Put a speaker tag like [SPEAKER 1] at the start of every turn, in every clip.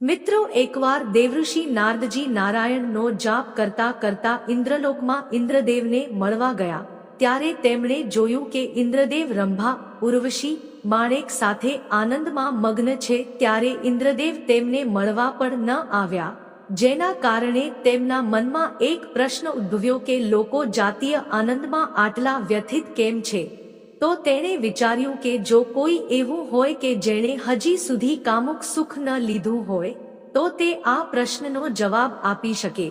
[SPEAKER 1] મિત્રો, એકવાર દેવઋષિ નારદજી નારાયણનો જાપ કરતા કરતા ઇન્દ્રલોકમાં ઇન્દ્રદેવને મળવા ગયા, ત્યારે તેમણે જોયું કે ઇન્દ્રદેવ રંભા, ઉર્વશી, માણેક સાથે આનંદમાં મગ્ન છે, ત્યારે ઇન્દ્રદેવ તેમને મળવા પણ ન આવ્યા. જેના કારણે તેમના મનમાં એક પ્રશ્ન ઉદ્ભવ્યો કે લોકો જાતીય આનંદમાં આટલા વ્યથિત કેમ છે? તો તેણે વિચાર્યું કે જો કોઈ એવું હોય કે જેણે હજી સુધી કામુક સુખ ન લીધું હોય, તો તે આ પ્રશ્નનો જવાબ આપી શકે.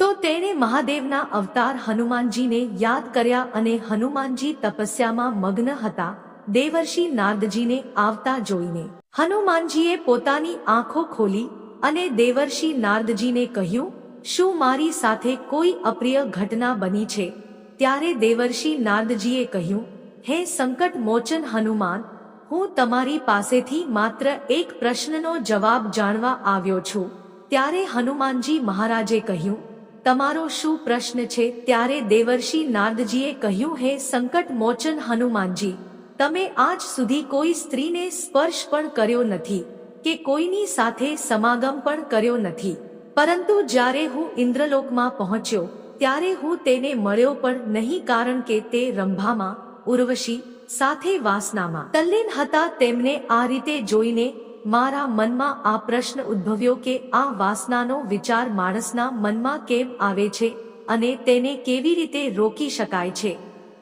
[SPEAKER 1] તો તેણે મહાદેવના અવતાર હનુમાનજીને યાદ કર્યા અને હનુમાનજી તપસ્યામાં મગ્ન હતા. દેવર્ષિ નારદજીને આવતા જોઈને હનુમાનજીએ પોતાની આંખો ખોલી અને દેવર્ષિ નારદજીને કહ્યું, શું મારી સાથે કોઈ અપ્રિય ઘટના બની છે? ત્યારે દેવર્ષિ નારદજીએ કહ્યું હે સંકટ મોચન હનુમાન, હું તમારી પાસેથી માત્ર એક પ્રશ્નનો જવાબ જાણવા આવ્યો છું. ત્યારે હનુમાનજી મહારાજે કહ્યું, તમારો શું પ્રશ્ન છે? ત્યારે દેવર્ષિ નારદજીએ કહ્યું, હે સંકટ મોચન હનુમાનજી, તમે આજ સુધી કોઈ સ્ત્રીને સ્પર્શ પણ કર્યો નથી કે કોઈની સાથે સમાગમ પણ કર્યો નથી. પરંતુ જ્યારે હું ઇન્દ્રલોકમાં પહોંચ્યો, ત્યારે હું તેને મળ્યો પણ નહીં કારણ કે તે રંભામાં ઉર્વશી સાથે વાસનામાં. તલ્લીન હતા તેમને આ રીતે જોઈને મારા મનમાં આ પ્રશ્ન ઉદ્ભવ્યો કે આ વાસનાનો વિચાર માણસના મનમાં કેમ આવે છે અને તેને કેવી રીતે રોકી શકાય છે?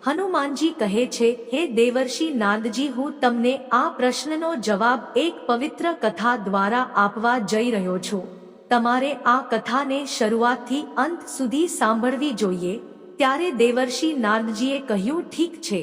[SPEAKER 1] હનુમાનજી કહે છે, હે દેવર્ષિ નાંદજી હું તમને આ પ્રશ્નનો જવાબ એક પવિત્ર કથા દ્વારા આપવા જઈ રહ્યો છું. તમારે આ કથાને શરૂઆતથી અંત સુધી સાંભળવી જોઈએ. ત્યારે દેવર્ષિ નારદજીએ કહ્યું, ઠીક છે.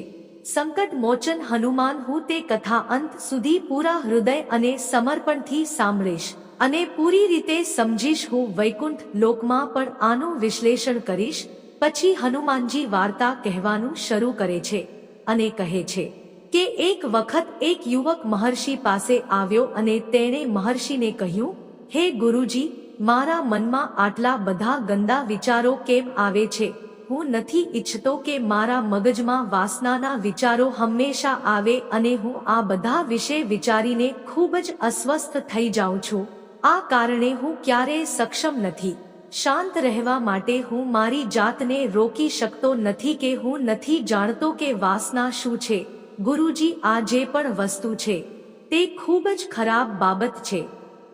[SPEAKER 1] સંકટ મોચન હનુમાન હું તે કથા અંત સુધી પૂરા હૃદય અને સમર્પણથી સાંભળીશ અને પૂરી રીતે સમજીશ હું વૈકુંઠ લોકમાં પણ આનું વિશ્લેષણ કરીશ. પછી હનુમાનજી વાર્તા કહેવાનું શરૂ કરે છે અને કહે છે કે એક વખત એક યુવક મહર્ષિ પાસે આવ્યો અને તેણે મહર્ષિને કહ્યું, હે ગુરુજી, મારા મનમાં આટલા બધા ગંદા વિચારો કેમ આવે છે? હું નથી ઈચ્છતો કે મારા મગજમાં વાસનાના વિચારો હંમેશા આવે અને હું આ બધા વિશે વિચારીને ખૂબ જ અસ્વસ્થ થઈ જાઉં છું. આ કારણે હું ક્યારેય સક્ષમ નથી. શાંત રહેવા માટે હું મારી જાતને રોકી શકતો નથી કે હું નથી જાણતો કે વાસના શું છે. ગુરુજી આ જે પણ વસ્તુ છે, તે ખૂબ જ ખરાબ બાબત છે.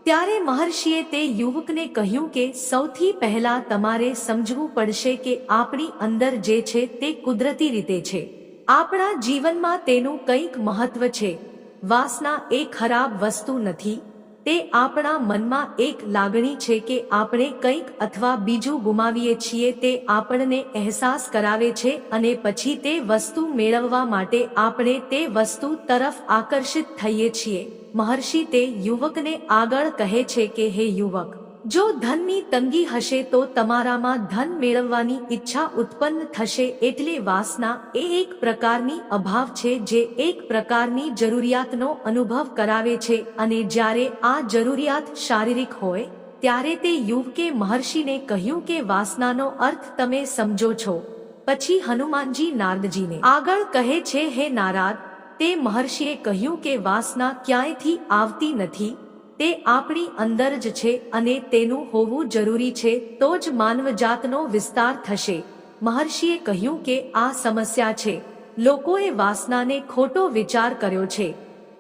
[SPEAKER 1] ત્યારે મહર્ષિએ તે યુવકને કહ્યું કે સૌથી પહેલા તમારે સમજવું પડશે કે આપણી અંદર જે છે તે કુદરતી રીતે છે. આપણા જીવનમાં તેનું કંઈક મહત્વ છે. વાસના એ ખરાબ વસ્તુ નથી. તે આપણા મનમાં એક લાગણી છે કે આપણે કંઈક અથવા બીજું ગુમાવીએ છીએ તે આપણને અહેસાસ કરાવે છે અને પછી તે વસ્તુ મેળવવા માટે આપણે તે વસ્તુ તરફ આકર્ષિત થઈએ છીએ. મહર્ષિ તે યુવકને આગળ કહે છે કે, હે યુવક, જો ધનની તંગી હશે તો તમારામાં ધન મેળવવાની ઈચ્છા ઉત્પન્ન થશે એટલે વાસના એ એક પ્રકારની અભાવ છે જે એક પ્રકારની જરૂરિયાતનો અનુભવ કરાવે છે અને જ્યારે આ જરૂરિયાત શારીરિક હોય, ત્યારે તે યુવકે મહર્ષિને કહ્યું કે, વાસનાનો અર્થ તમે સમજો છો. પછી હનુમાનજી નારદજીને આગળ કહે છે, હે નારાદ તે મહર્ષિએ કહ્યું કે વાસના ક્યાંયથી આવતી નથી, તે આપણી અંદર જ છે અને તેનું હોવું જરૂરી છે, તો જ માનવજાતનો વિસ્તાર થશે. મહર્ષિએ કહ્યું કે આ સમસ્યા છે. લોકોએ વાસનાને ખોટો વિચાર કર્યો છે.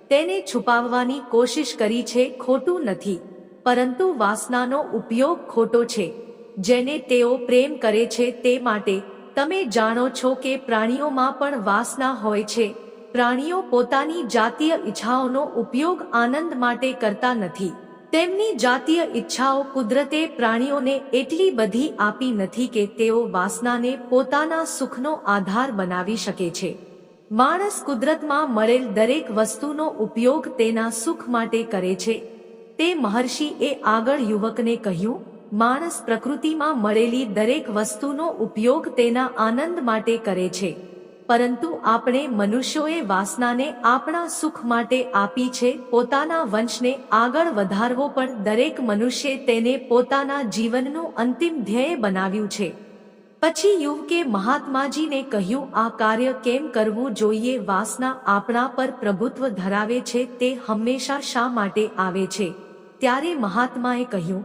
[SPEAKER 1] તેને છુપાવવાની કોશિશ કરી છે, ખોટું નથી. પરંતુ વાસનાનો ઉપયોગ ખોટો છે. જેને તેઓ પ્રેમ કરે છે તે માટે, તમે જાણો છો કે પ્રાણીઓમાં પણ વાસના હોય છે. પ્રાણીઓ પોતાની જાતીય ઈચ્છાઓનો ઉપયોગ આનંદ માટે કરતા નથી. તેમની જાતીય ઈચ્છાઓ કુદરતે પ્રાણીઓને એટલી બધી આપી નથી કે તેઓ વાસનાને પોતાના સુખનો આધાર બનાવી શકે છે. માણસ કુદરતમાં મળેલ દરેક વસ્તુનો ઉપયોગ તેના સુખ માટે કરે છે. તે મહર્ષિ એ આગળ યુવકને કહ્યું, માણસ પ્રકૃતિમાં મળેલી દરેક વસ્તુનો ઉપયોગ તેના આનંદ માટે કરે છે. પરંતુ આપણે મનુષ્યોએ વાસનાને આપણા સુખ માટે આપી છે, પોતાના વંશને આગળ વધારવો પણ દરેક મનુષ્ય તેને પોતાના જીવનનું અંતિમ ધ્યેય બનાવ્યું છે. પછી યુવકે મહાત્માજીને કહ્યું, આ કાર્ય કેમ કરવું જોઈએ? વાસના આપણા પર પ્રભુત્વ ધરાવે છે, તે હંમેશા શા માટે આવે છે? ત્યારે મહાત્માએ કહ્યું,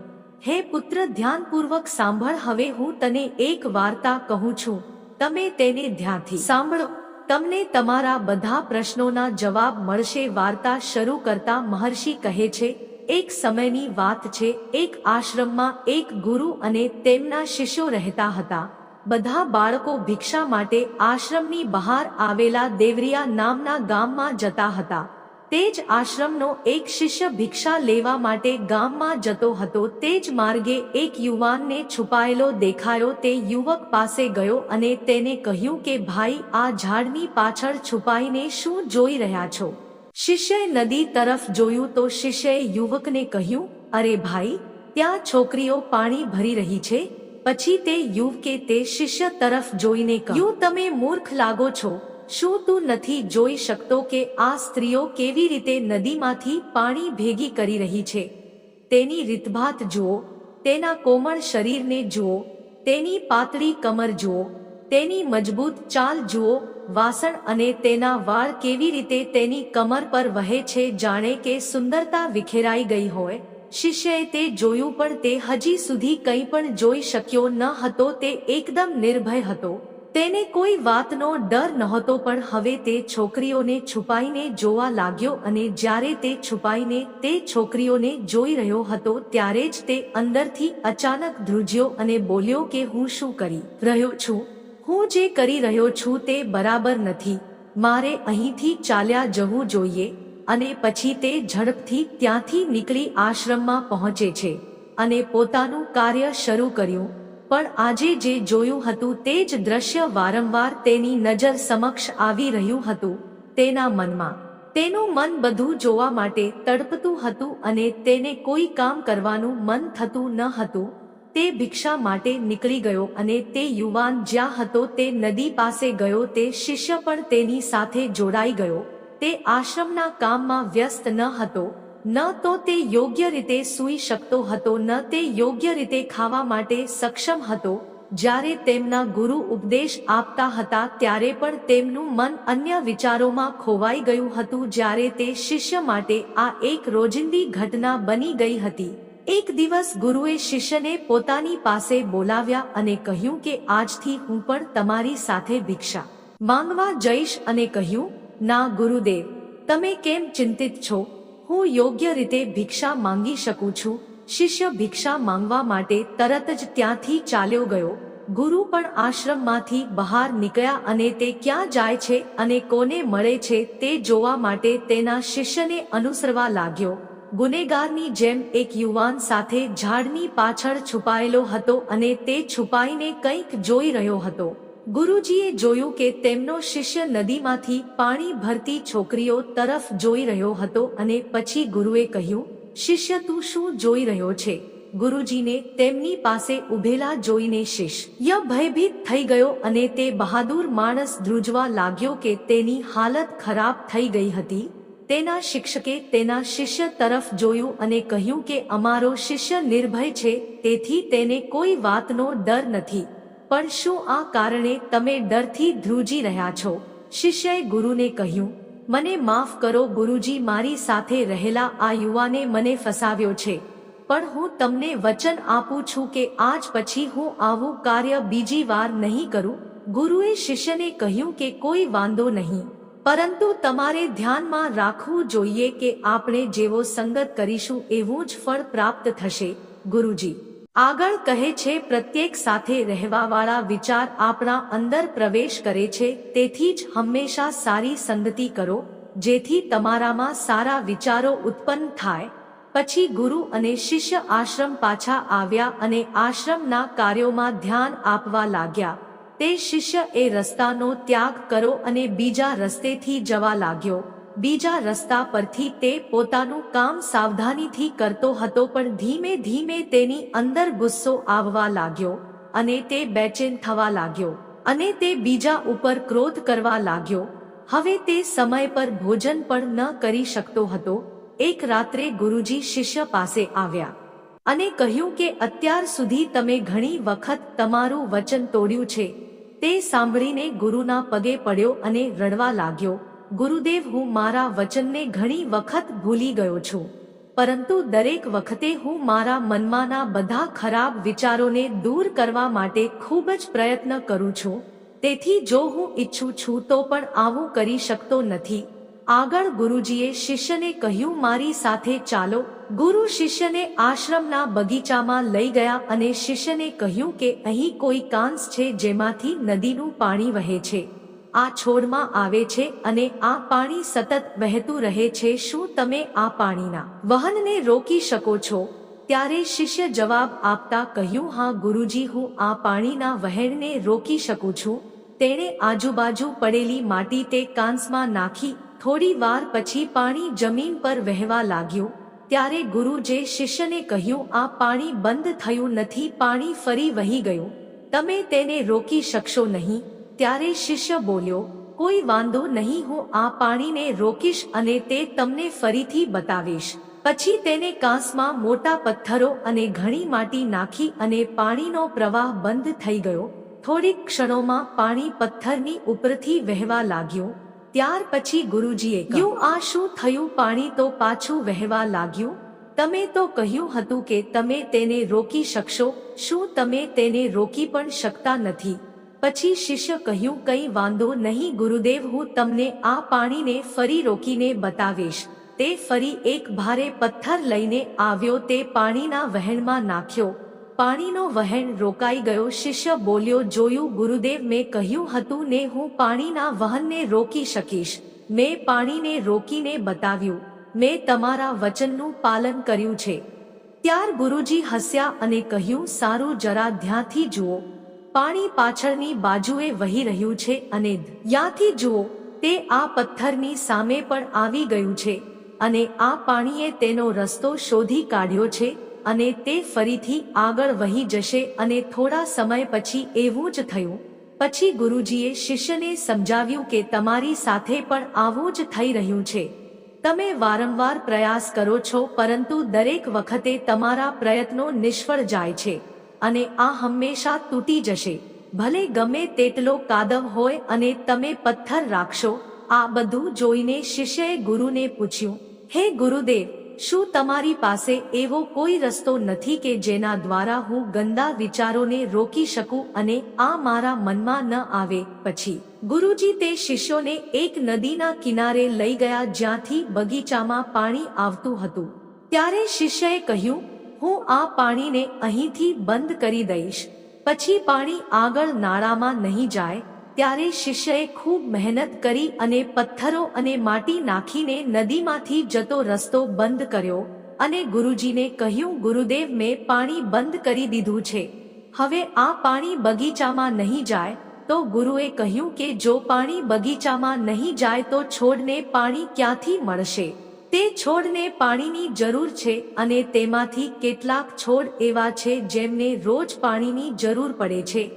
[SPEAKER 1] હે પુત્ર, ધ્યાનપૂર્વક સાંભળ, હવે હું તને એક વાર્તા કહું છું. તમે તેને ધ્યાનથી સાંભળો. તમને તમારા બધા પ્રશ્નોના જવાબ મળશે. વાર્તા શરૂ કરતા મહર્ષિ કહે છે, એક સમયની વાત છે, એક આશ્રમમાં એક ગુરુ અને તેમના શિષ્યો રહેતા હતા. બધા બાળકો ભિક્ષા માટે આશ્રમની બહાર આવેલા દેવરિયા નામના ગામમાં જતા હતા. તે જ આશ્રમનો એક શિષ્ય ભિક્ષા લેવા માટે ગામમાં જતો હતો. તે જ માર્ગે એક યુવાનને છુપાયેલો દેખાયો. તે યુવક પાસે ગયો અને તેને કહ્યું કે, ભાઈ, આ ઝાડની પાછળ છુપાઈને શું જોઈ રહ્યા છો? શિષ્યએ નદી તરફ જોયું તો શિષ્યએ યુવકને કહ્યું, અરે ભાઈ, ત્યાં છોકરીઓ પાણી ભરી રહી છે. પછી તે યુવકે તે શિષ્ય તરફ જોઈને કહ્યું તમે મૂર્ખ લાગો છો? શું તું નથી જોઈ શકતો કે આ સ્ત્રીઓ કેવી રીતે નદીમાંથી પાણી ભેગી કરી રહી છે? તેની રીતભાત જુઓ, તેના કોમળ શરીરને જુઓ, તેની પાતળી કમર જુઓ, તેની મજબૂત ચાલ જુઓ, વાસણ અને તેના વાળ કેવી રીતે તેની કમર પર વહે છે જાણે કે સુંદરતા વિખેરાઈ ગઈ હોય. શિષ્યએ તે જોયું પણ તે હજી સુધી કંઈ પણ જોઈ શક્યો ન હતો, તે એકદમ નિર્ભય હતો. તેને કોઈ વાતનો ડર નહોતો, પણ હવે તે છોકરીઓને છુપાઈને જોવા લાગ્યો અને જ્યારે તે છુપાઈને તે છોકરીઓને જોઈ રહ્યો હતો, ત્યારે જ તે અંદરથી અચાનક ધ્રુજ્યો અને બોલ્યો કે હું શું કરી રહ્યો છું? હું જે કરી રહ્યો છું તે બરાબર નથી. મારે અહીંથી ચાલ્યા જવું જોઈએ અને પછી તે ઝડપથી ત્યાંથી નીકળી આશ્રમમાં પહોંચે છે અને પોતાનું કાર્ય શરૂ કર્યું. પણ આજે જે જોયું હતું તે જ દ્રશ્ય વારંવાર તેની નજર સમક્ષ આવી રહ્યું હતું, તેના મનમાં. તેનું મન બધું જોવા માટે તડપતું હતું અને તેને કોઈ કામ કરવાનું મન થતું ન હતું. તે ભિક્ષા માટે નીકળી ગયો અને તે યુવાન જ્યાં હતો તે નદી પાસે ગયો તે શિષ્ય પણ તેની સાથે જોડાઈ ગયો. તે આશ્રમના કામમાં વ્યસ્ત ન હતો ન તો તે યોગ્ય રીતે સૂઈ શકતો હતો, ન તે યોગ્ય રીતે ખાવા માટે સક્ષમ હતો. જ્યારે તેમના ગુરુ ઉપદેશ આપતા હતા, ત્યારે પણ તેમનું મન અન્ય વિચારોમાં ખોવાઈ ગયું હતું. જ્યારે તે શિષ્ય માટે આ એક રોજિંદી ઘટના બની ગઈ હતી. એક દિવસ ગુરુએ શિષ્યને પોતાની પાસે બોલાવ્યા અને કહ્યું કે, આજથી હું પણ તમારી સાથે ભિક્ષા માંગવા જઈશ. અને કહ્યું, ના ગુરુદેવ, તમે કેમ ચિંતિત છો? હું યોગ્ય રીતે ભિક્ષા માંગી શકું છું. શિષ્ય ભિક્ષા માંગવા માટે તરત જ ત્યાંથી ચાલ્યો ગયો. ગુરુ પણ આશ્રમમાંથી બહાર નીકળ્યા અને તે ક્યાં જાય છે અને કોને મળે છે તે જોવા માટે તેના શિષ્યને અનુસરવા લાગ્યો. ગુનેગારની જેમ એક યુવાન સાથે ઝાડની પાછળ છુપાયેલો હતો અને તે છુપાઈને કંઈક જોઈ રહ્યો હતો. ગુરુજીએ જોયું કે તેમનો શિષ્ય નદીમાંથી પાણી ભરતી છોકરીઓ તરફ જોઈ રહ્યો હતો અને પછી ગુરુએ કહ્યું, શિષ્ય, તું શું જોઈ રહ્યો છે? ગુરુજીને તેમની પાસે ઉભેલા જોઈને શિષ્ય ભયભીત થઈ ગયો અને તે બહાદુર માણસ ધ્રુજવા લાગ્યો કે તેની હાલત ખરાબ થઈ ગઈ હતી. તેના શિક્ષકે તેના શિષ્ય તરફ જોયું અને કહ્યું કે અમારો શિષ્ય નિર્ભય છે, તેથી તેને કોઈ વાતનો ડર નથી. પણ શું આ કારણે તમે ડરથી ધ્રુજી રહ્યા છો? શિષ્યએ ગુરુને કહ્યું, મને માફ કરો ગુરુજી, મારી સાથે રહેલા આ યુવાને મને ફસાવ્યો છે. પણ હું તમને વચન આપું છું કે આજ પછી હું આવું કાર્ય બીજી વાર નહીં કરું. ગુરુએ શિષ્યને કહ્યું કે કોઈ વાંધો નહીં. પરંતુ તમારે ધ્યાનમાં રાખવું જોઈએ કે આપણે જેવો સંગત કરીશું એવું જ ફળ પ્રાપ્ત થશે, ગુરુજી. આગળ કહે છે, પ્રત્યેક સાથે રહેવાવાળા વિચાર આપણા અંદર પ્રવેશ કરે છે, તેથી જ હંમેશા સારી સંગતિ કરો, જેથી તમારામાં સારા વિચારો ઉત્પન્ન થાય. પછી ગુરુ અને શિષ્ય આશ્રમ પાછા આવ્યા અને આશ્રમના કાર્યોમાં ધ્યાન આપવા લાગ્યા. તે શિષ્ય એ રસ્તાનો ત્યાગ કરો અને બીજા રસ્તેથી જવા લાગ્યો. બીજા રસ્તા પરથી તે પોતાનું કામ સાવધાનીથી કરતો હતો પણ ધીમે ધીમે તેની અંદર ગુસ્સો આવવા લાગ્યો અને તે બેચેન થવા લાગ્યો અને તે બીજા ઉપર ક્રોધ કરવા લાગ્યો. હવે તે સમય પર ભોજન પણ ન કરી શકતો હતો. એક રાત્રે ગુરુજી શિષ્ય પાસે આવ્યા અને કહ્યું કે અત્યાર સુધી તમે ઘણી વખત તમારું વચન તોડ્યું છે. તે સાંભળીને ગુરુના પગે પડ્યો અને રડવા લાગ્યો. ગુરુદેવ, હું મારા વચનને ઘણી વખત ભૂલી ગયો છું. પરંતુ દરેક વખતે હું મારા મનમાંના બધા ખરાબ વિચારોને દૂર કરવા માટે ખૂબ જ પ્રયત્ન કરું છું. તેથી જો હું ઈચ્છું છું તો પણ આવું કરી શકતો નથી. આગળ ગુરુજીએ શિષ્યને કહ્યું, મારી સાથે ચાલો. ગુરુ શિષ્યને આશ્રમના બગીચામાં લઈ ગયા અને શિષ્યને કહ્યું કે અહીં કોઈ કાંસ છે જેમાંથી નદીનું પાણી વહે છે. આ છોડમાં આવે છે અને આ પાણી સતત વહેતું રહે છે, શું તમે આ પાણીના વહનને રોકી શકો છો? ત્યારે શિષ્ય જવાબ આપતા કહ્યું, હા, ગુરુજી, હું આ પાણીના વહેણને રોકી શકું છું. તેણે આજુબાજુ પડેલી માટી તે કાંસમાં નાખી, થોડી વાર પછી પાણી જમીન પર વહેવા લાગ્યું. ત્યારે ગુરુજે શિષ્યને કહ્યું, આ પાણી બંધ થયું નથી, પાણી ફરી વહી ગયું. તમે તેને રોકી શકશો નહીં. ત્યારે શિષ્ય બોલ્યો, કોઈ વાંધો નહીં, હું આ પાણીને રોકીશ અને તે તમને ફરીથી બતાવીશ. પછી તેને કાંસમાં મોટા પથ્થરો અને ઘણી માટી નાખી અને પાણીનો પ્રવાહ બંધ થઈ ગયો. થોડીક ક્ષણોમાં પાણી પથ્થરની ઉપરથી વહેવા લાગ્યું. ત્યાર પછી ગુરુજીએ કહ્યું આ શું થયું? પાણી તો પાછું વહેવા લાગ્યું? તમે તો કહ્યું હતું કે તમે તેને રોકી શકશો. શું તમે તેને રોકી પણ શકતા નથી? પછી શિષ્ય કહ્યું, કંઈ વાંધો નહીં, ગુરુદેવ, હું તમને આ પાણીને ફરી રોકીને બતાવીશ. તે ફરી એક ભારે પથ્થર લઈને આવ્યો, તે પાણીના વહેણમાં નાખ્યો. પાણીનો વહેણ રોકાઈ ગયો. શિષ્ય બોલ્યો, જોયું, ગુરુદેવ, મેં કહ્યું હતું ને, હું પાણીના વહનને રોકી શકીશ. મેં પાણીને રોકીને બતાવ્યું. મેં તમારા વચનનું પાલન કર્યું છે. ત્યાર ગુરુજી હસ્યા અને કહ્યું, સારું, જરા ધ્યાંથી જુઓ. પાણી પાછળની બાજુએ વહી રહ્યું છે અને યાથી જુઓ, તે આ પથ્થરની સામે પણ આવી ગયું છે અને આ પાણીએ તેનો રસ્તો શોધી કાઢ્યો છે અને તે ફરીથી આગળ વહી જશે અને થોડા સમય પછી એવું જ થયું. પછી ગુરુજીએ શિષ્યને સમજાવ્યું કે તમારી સાથે પણ આવું જ થઈ રહ્યું છે. તમે વારંવાર પ્રયાસ કરો છો, પરંતુ દરેક વખતે તમારા પ્રયત્નો નિષ્ફળ જાય છે. અને આ હંમેશા તૂટી જશે. ભલે ગમે તેટલો કાદવ હોય અને તમે પથ્થર રાખશો, આ બધું જોઈને શિષ્યએ ગુરુને પૂછ્યું, હે ગુરુદેવ, શું તમારી પાસે એવો કોઈ રસ્તો નથી કે જેના દ્વારા હું ગંદા વિચારોને રોકી શકું અને આ મારા મનમાં ન આવે? પછી, ગુરુજી, તે શિષ્યોને એક નદીના કિનારે લઈ ગયા જ્યાંથી બગીચામાં પાણી આવતું હતું. ત્યારે શિષ્યએ કહ્યું હું આ પાણીને અહીંથી બંધ કરી દઈશ. પછી પાણી આગળ નાળામાં નહીં જાય, ત્યારે શિષ્યએ ખૂબ મહેનત કરી અને પથ્થરો અને માટી નાખીને નદીમાંથી જતો રસ્તો બંધ કર્યો અને ગુરુજીને કહ્યું, ગુરુદેવ, મેં પાણી બંધ કરી દીધું છે. હવે આ પાણી બગીચામાં નહીં જાય. તો ગુરુએ કહ્યું કે, જો પાણી બગીચામાં નહીં જાય તો છોડને પાણી ક્યાંથી મળશે? તે છોડને પાણીની જરૂર છે અને તેમાંથી કેટલાક છોડ એવા છે જેમને રોજ પાણીની જરૂર પડે છે.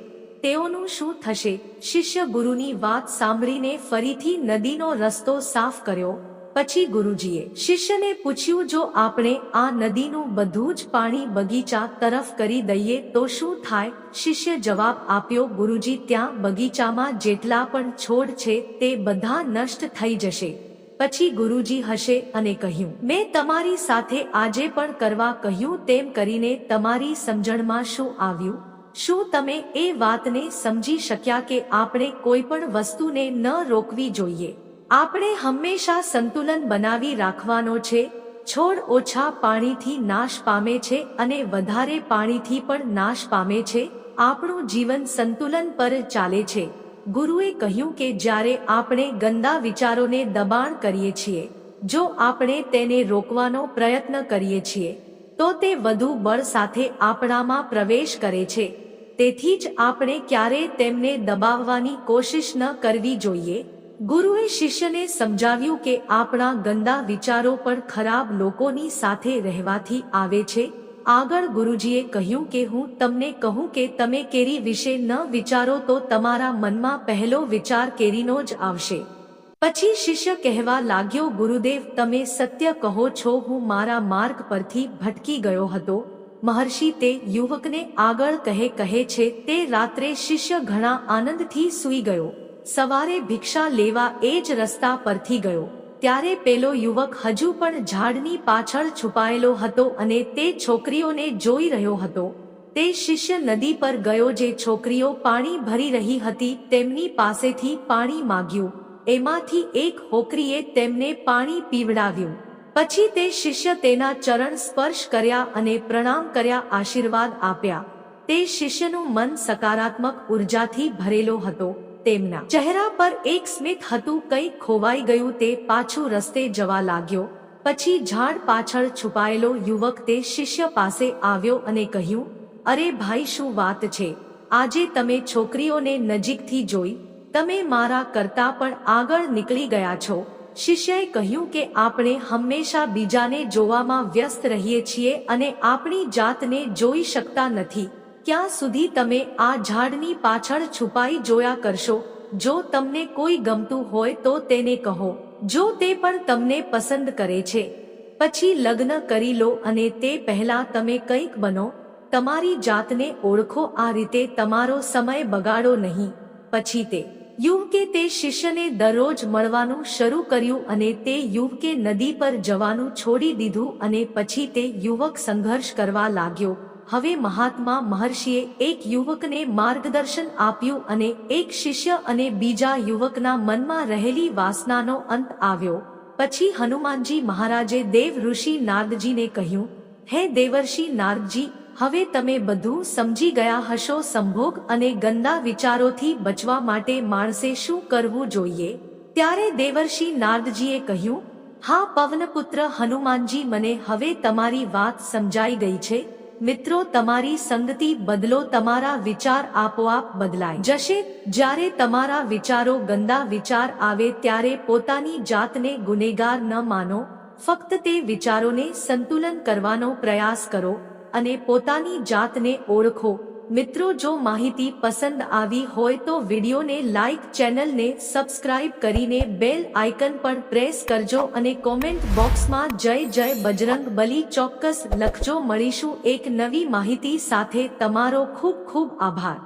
[SPEAKER 1] તેઓનું શું થશે? શિષ્ય ગુરુની વાત સાંભળીને ફરીથી નદીનો રસ્તો સાફ કર્યો. પછી ગુરુજીએ શિષ્યને પૂછ્યું, જો આપણે આ નદીનું બધું જ પાણી બગીચા તરફ કરી દઈએ તો શું થાય? શિષ્ય જવાબ આપ્યો, ગુરુજી, ત્યાં બગીચામાં જેટલા પણ છોડ છે તે બધા નષ્ટ થઈ જશે. પછી ગુરુજી હશે અને કહ્યું, મેં તમારી સાથે આજે પણ કરવા કહ્યું તેમ કરીને તમારી સમજણમાં શું આવ્યું? શું તમે એ વાતને સમજી શક્યા કે આપણે કોઈ પણ વસ્તુને ન રોકવી જોઈએ? આપણે હંમેશા સંતુલન બનાવી રાખવાનો છે, છોડ ઓછા પાણીથી નાશ પામે છે અને વધારે પાણીથી પણ નાશ પામે છે. આપણું જીવન સંતુલન પર ચાલે છે. ગુરુએ કહ્યું કે જ્યારે આપણે ગંદા વિચારોને દબાણ કરીએ છીએ, જો આપણે તેને રોકવાનો પ્રયત્ન કરીએ છીએ, તો તે વધુ બળ સાથે આપણામાં પ્રવેશ કરે છે. તેથી જ આપણે ક્યારેય તેમને દબાવવાની કોશિશ ન કરવી જોઈએ. ગુરુએ શિષ્યને સમજાવ્યું કે આપણા ગંદા વિચારો પણ ખરાબ લોકોની સાથે રહેવાથી આવે છે. આગળ ગુરુજીએ કહ્યું કે હું તમને કહું કે તમે કેરી વિશે ન વિચારો તો તમારા મનમાં પહેલો વિચાર કેરીનો જ આવશે. પછી શિષ્ય કહેવા લાગ્યો, ગુરુદેવ, તમે સત્ય કહો છો, હું મારા માર્ગ પરથી ભટકી ગયો હતો. મહર્ષિ તે યુવકને આગળ કહે કહે છે, તે રાત્રે શિષ્ય ઘણા આનંદથી સૂઈ ગયો. સવારે ભિક્ષા લેવા એ જ રસ્તા પરથી ગયો. ત્યારે પેલો યુવક હજુ પણ ઝાડની પાછળ છુપાયેલો હતો અને તે છોકરીઓને જોઈ રહ્યો હતો. તે શિષ્ય નદી પર ગયો જે છોકરીઓ પાણી ભરી રહી હતી, તેમની પાસેથી પાણી માગ્યું. એમાંથી એક હોકરીએ તેમને પાણી પીવડાવ્યું. પછી તે શિષ્ય તેના ચરણ સ્પર્શ કર્યા અને પ્રણામ કર્યા, આશીર્વાદ આપ્યા. તે શિષ્યનું મન સકારાત્મક ઉર્જાથી ભરેલો હતો. તેમના ચહેરા પર એક સ્મિત હતું, કંઈક ખોવાઈ ગયું તે પાછું રસ્તે જવા લાગ્યો. પછી ઝાડ પાછળ છુપાયેલો યુવક તે શિષ્ય પાસે આવ્યો અને કહ્યું, અરે ભાઈ, શું વાત છે? આજે તમે છોકરીઓને નજીકથી જોઈ, તમે મારા કરતા પણ આગળ નીકળી ગયા છો. શિષ્યએ કહ્યું કે, આપણે હંમેશા બીજાને જોવામાં વ્યસ્ત રહીએ છીએ અને આપણી જાતને જોઈ શકતા નથી. ક્યાં સુધી તમે આ ઝાડની પાછળ છુપાઈ જોયા કરશો. જો તમને કોઈ ગમતું હોય તો તેને કહો. જો તે પણ તમને પસંદ કરે છે. પછી લગ્ન કરી લો અને તે પહેલા તમે કંઈક બનો. તમારી જાતને ઓળખો, આ રીતે તમારો સમય બગાડો નહીં. પછી તે યુવકે તે શિષ્યને દરરોજ મળવાનું શરૂ કર્યું અને તે યુવકે નદી પર જવાનું છોડી દીધું અને પછી તે યુવક સંઘર્ષ કરવા લાગ્યો. હવે મહાત્મા મહર્ષિએ એક યુવકને માર્ગદર્શન આપ્યું અને એક શિષ્ય અને બીજા યુવકના મનમાં રહેલી વાસનાનો અંત આવ્યો. પછી હનુમાનજી મહારાજે દેવ ઋષિ નારદજીને કહ્યું, હે દેવર્ષિ નારદજી, હવે તમે બધું સમજી ગયા હશો સંભોગ અને ગંદા વિચારોથી બચવા માટે માણસે શું કરવું જોઈએ? ત્યારે દેવર્ષિ નારદજીએ કહ્યું, હા પવનપુત્ર હનુમાનજી, મને હવે તમારી વાત સમજાઈ ગઈ છે. મિત્રો, તમારી સંગતિ બદલો, તમારા વિચાર આપોઆપ બદલાય. જશે, જ્યારે તમારા વિચારો ગંદા વિચાર આવે, ત્યારે પોતાની જાતને ગુનેગાર ન માનો. ફક્ત તે વિચારોને સંતુલન કરવાનો પ્રયાસ કરો અને પોતાની જાતને ઓળખો. મિત્રો, જો માહિતી પસંદ આવી હોય તો વિડીયોને લાઇક ચેનલને સબસ્ક્રાઇબ કરીને બેલ આઇકન પર પ્રેસ કરજો અને કોમેન્ટ બોક્સમાં જય જય બજરંગ બલી ચોક્કસ લખજો. મળીશું એક નવી માહિતી સાથે. તમારો ખૂબ ખૂબ આભાર.